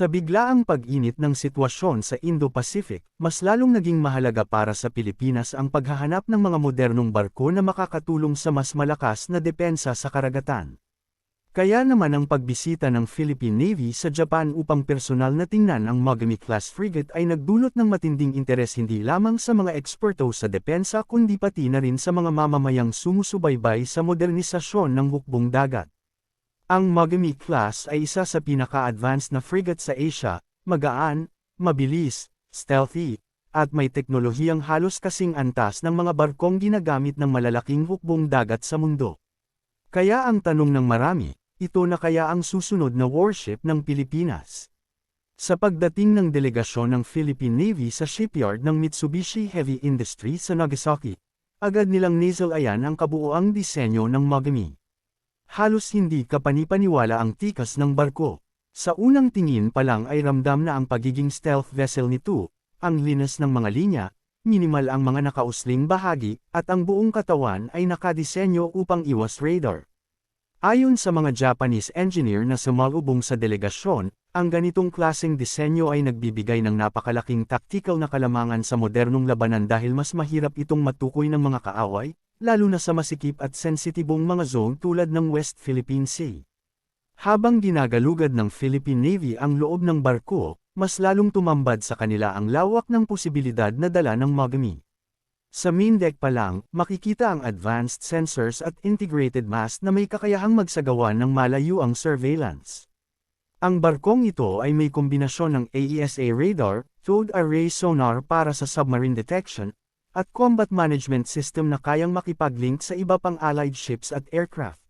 Sa biglaang pag-init ng sitwasyon sa Indo-Pacific, mas lalong naging mahalaga para sa Pilipinas ang paghahanap ng mga modernong barko na makakatulong sa mas malakas na depensa sa karagatan. Kaya naman ang pagbisita ng Philippine Navy sa Japan upang personal na tingnan ang Mogami-class frigate ay nagdulot ng matinding interes hindi lamang sa mga eksperto sa depensa kundi pati na rin sa mga mamamayang sumusubaybay sa modernisasyon ng hukbong dagat. Ang Mogami class ay isa sa pinaka-advanced na frigate sa Asia, magaan, mabilis, stealthy, at may teknolohiyang halos kasing antas ng mga barkong ginagamit ng malalaking hukbong dagat sa mundo. Kaya ang tanong ng marami, ito na kaya ang susunod na warship ng Pilipinas? Sa pagdating ng delegasyon ng Philippine Navy sa shipyard ng Mitsubishi Heavy Industry sa Nagasaki, agad nilang nasalayan ang kabuoang disenyo ng Mogami. Halos hindi kapanipaniwala ang tikas ng barko. Sa unang tingin pa lang ay ramdam na ang pagiging stealth vessel nito, ang linas ng mga linya, minimal ang mga nakausling bahagi, at ang buong katawan ay nakadisenyo upang iwas radar. Ayon sa mga Japanese engineer na sumalubong sa delegasyon, ang ganitong klaseng disenyo ay nagbibigay ng napakalaking tactical na kalamangan sa modernong labanan dahil mas mahirap itong matukoy ng mga kaaway, lalo na sa masikip at sensitibong mga zone tulad ng West Philippine Sea. Habang ginagalugad ng Philippine Navy ang loob ng barko, mas lalong tumambad sa kanila ang lawak ng posibilidad na dala ng Mogami. Sa main deck pa lang, makikita ang advanced sensors at integrated mast na may kakayahang magsagawa ng malayuang surveillance. Ang barkong ito ay may kombinasyon ng AESA radar, towed array sonar para sa submarine detection, at combat management system na kayang makipaglink sa iba pang allied ships at aircraft.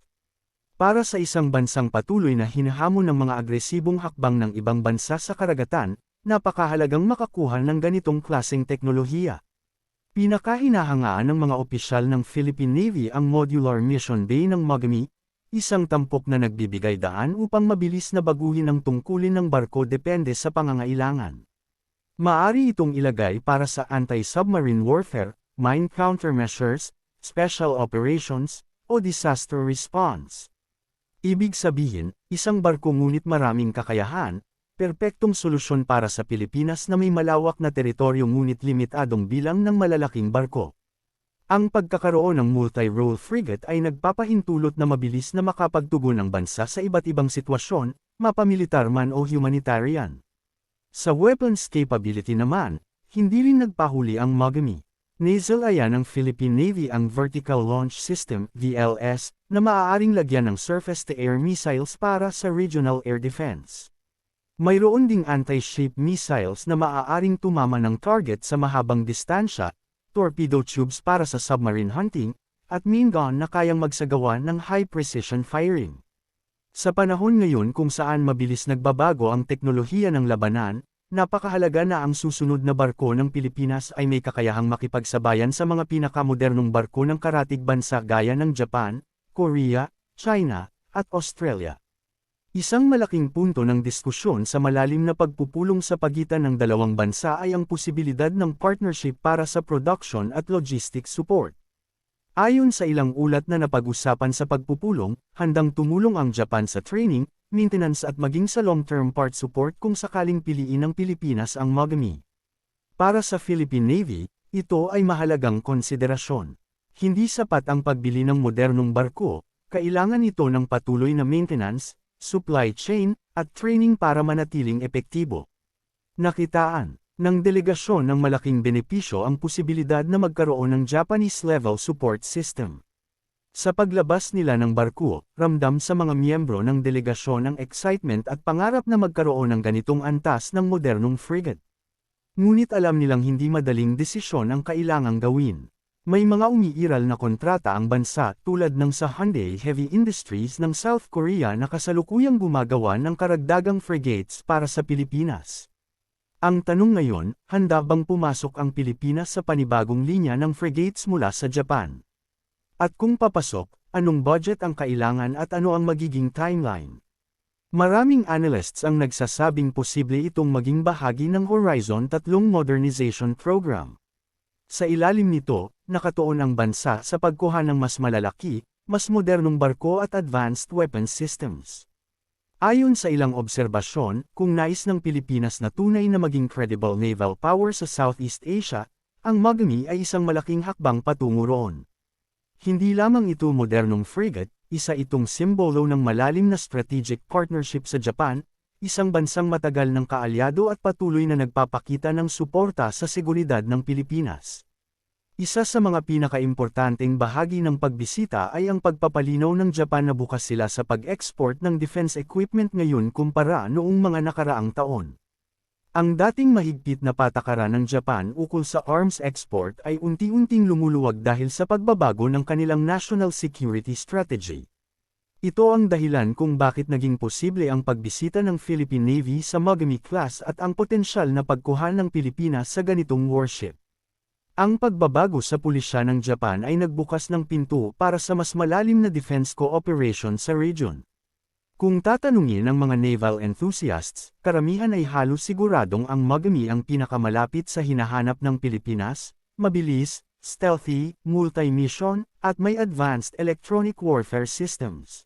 Para sa isang bansang patuloy na hinahamon ng mga agresibong hakbang ng ibang bansa sa karagatan, napakahalagang makakuha ng ganitong klaseng teknolohiya. Pinakahinahangaan ng mga opisyal ng Philippine Navy ang Modular Mission Bay ng Mogami, isang tampok na nagbibigay daan upang mabilis na baguhin ang tungkulin ng barko depende sa pangangailangan. Maari itong ilagay para sa anti-submarine warfare, mine countermeasures, special operations, o disaster response. Ibig sabihin, isang barko ngunit maraming kakayahan, perpektong solusyon para sa Pilipinas na may malawak na teritoryo ngunit limitadong bilang ng malalaking barko. Ang pagkakaroon ng multi-role frigate ay nagpapahintulot na mabilis na makapagtugon ang bansa sa iba't ibang sitwasyon, mapamilitar man o humanitarian. Sa weapons capability naman, hindi rin nagpahuli ang Mogami. Nasalayan ng Philippine Navy ang Vertical Launch System VLS, na maaaring lagyan ng surface-to-air missiles para sa regional air defense. Mayroon ding anti-ship missiles na maaaring tumama ng target sa mahabang distansya, torpedo tubes para sa submarine hunting, at main gun na kayang magsagawa ng high-precision firing. Sa panahon ngayon kung saan mabilis nagbabago ang teknolohiya ng labanan, napakahalaga na ang susunod na barko ng Pilipinas ay may kakayahang makipagsabayan sa mga pinakamodernong barko ng karatig bansa gaya ng Japan, Korea, China, at Australia. Isang malaking punto ng diskusyon sa malalim na pagpupulong sa pagitan ng dalawang bansa ay ang posibilidad ng partnership para sa production at logistics support. Ayon sa ilang ulat na napag-usapan sa pagpupulong, handang tumulong ang Japan sa training, maintenance at maging sa long-term part support kung sakaling piliin ng Pilipinas ang Mogami. Para sa Philippine Navy, ito ay mahalagang konsiderasyon. Hindi sapat ang pagbili ng modernong barko, kailangan ito ng patuloy na maintenance, supply chain, at training para manatiling epektibo. Nakitaan ng delegasyon ng malaking benepisyo ang posibilidad na magkaroon ng Japanese-level support system. Sa paglabas nila ng barko, ramdam sa mga miyembro ng delegasyon ang excitement at pangarap na magkaroon ng ganitong antas ng modernong frigate. Ngunit alam nilang hindi madaling desisyon ang kailangang gawin. May mga umiiral na kontrata ang bansa tulad ng sa Hyundai Heavy Industries ng South Korea na kasalukuyang gumagawa ng karagdagang frigates para sa Pilipinas. Ang tanong ngayon, handa bang pumasok ang Pilipinas sa panibagong linya ng frigates mula sa Japan? At kung papasok, anong budget ang kailangan at ano ang magiging timeline? Maraming analysts ang nagsasabing posible itong maging bahagi ng Horizon 3 Modernization Program. Sa ilalim nito, nakatuon ang bansa sa pagkuha ng mas malalaki, mas modernong barko at advanced weapons systems. Ayon sa ilang obserbasyon, kung nais ng Pilipinas na tunay na maging credible naval power sa Southeast Asia, ang Mogami ay isang malaking hakbang patungo roon. Hindi lamang ito modernong frigate, isa itong simbolo ng malalim na strategic partnership sa Japan, isang bansang matagal ng kaalyado at patuloy na nagpapakita ng suporta sa seguridad ng Pilipinas. Isa sa mga pinakaimportanteng bahagi ng pagbisita ay ang pagpapalinaw ng Japan na bukas sila sa pag-export ng defense equipment ngayon kumpara noong mga nakaraang taon. Ang dating mahigpit na patakaran ng Japan ukol sa arms export ay unti-unting lumuluwag dahil sa pagbabago ng kanilang national security strategy. Ito ang dahilan kung bakit naging posible ang pagbisita ng Philippine Navy sa Mogami class at ang potensyal na pagkuha ng Pilipinas sa ganitong warship. Ang pagbabago sa pulisya ng Japan ay nagbukas ng pinto para sa mas malalim na defense cooperation sa region. Kung tatanungin ng mga naval enthusiasts, karamihan ay halos siguradong ang Mogami ang pinakamalapit sa hinahanap ng Pilipinas, mabilis, stealthy, multi-mission, at may advanced electronic warfare systems.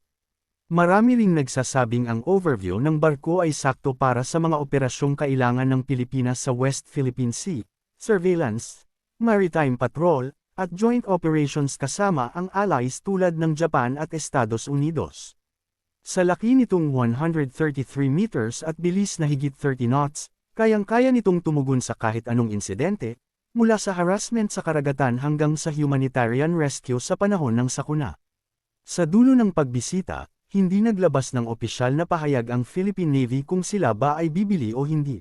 Marami ring nagsasabing ang overview ng barko ay sakto para sa mga operasyong kailangan ng Pilipinas sa West Philippine Sea, surveillance, maritime patrol, at joint operations kasama ang allies tulad ng Japan at Estados Unidos. Sa laki nitong 133 meters at bilis na higit 30 knots, kayang-kaya nitong tumugon sa kahit anong insidente, mula sa harassment sa karagatan hanggang sa humanitarian rescue sa panahon ng sakuna. Sa dulo ng pagbisita, hindi naglabas ng opisyal na pahayag ang Philippine Navy kung sila ba ay bibili o hindi.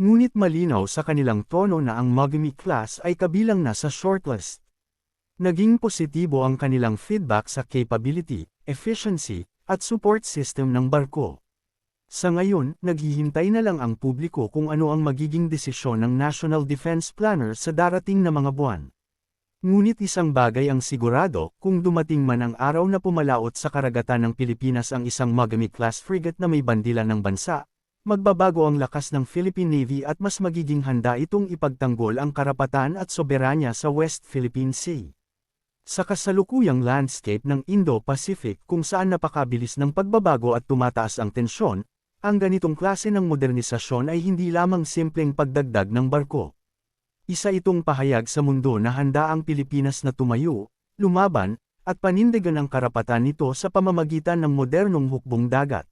Ngunit malinaw sa kanilang tono na ang Mogami class ay kabilang na sa shortlist. Naging positibo ang kanilang feedback sa capability, efficiency, at support system ng barko. Sa ngayon, naghihintay na lang ang publiko kung ano ang magiging desisyon ng National Defense Planner sa darating na mga buwan. Ngunit isang bagay ang sigurado, kung dumating man ang araw na pumalaot sa karagatan ng Pilipinas ang isang Mogami-class frigate na may bandila ng bansa, Magbabago ang lakas ng Philippine Navy at mas magiging handa itong ipagtanggol ang karapatan at soberanya sa West Philippine Sea. Sa kasalukuyang landscape ng Indo-Pacific kung saan napakabilis ng pagbabago at tumataas ang tensyon, ang ganitong klase ng modernisasyon ay hindi lamang simpleng pagdagdag ng barko. Isa itong pahayag sa mundo na handa ang Pilipinas na tumayo, lumaban, at panindigan ang karapatan nito sa pamamagitan ng modernong hukbong dagat.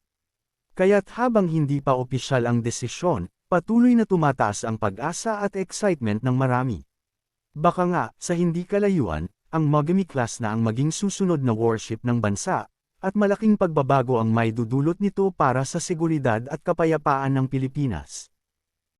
Kaya't habang hindi pa opisyal ang desisyon, patuloy na tumataas ang pag-asa at excitement ng marami. Baka nga, sa hindi kalayuan, ang Mogami class na ang maging susunod na warship ng bansa, at malaking pagbabago ang may dudulot nito para sa seguridad at kapayapaan ng Pilipinas.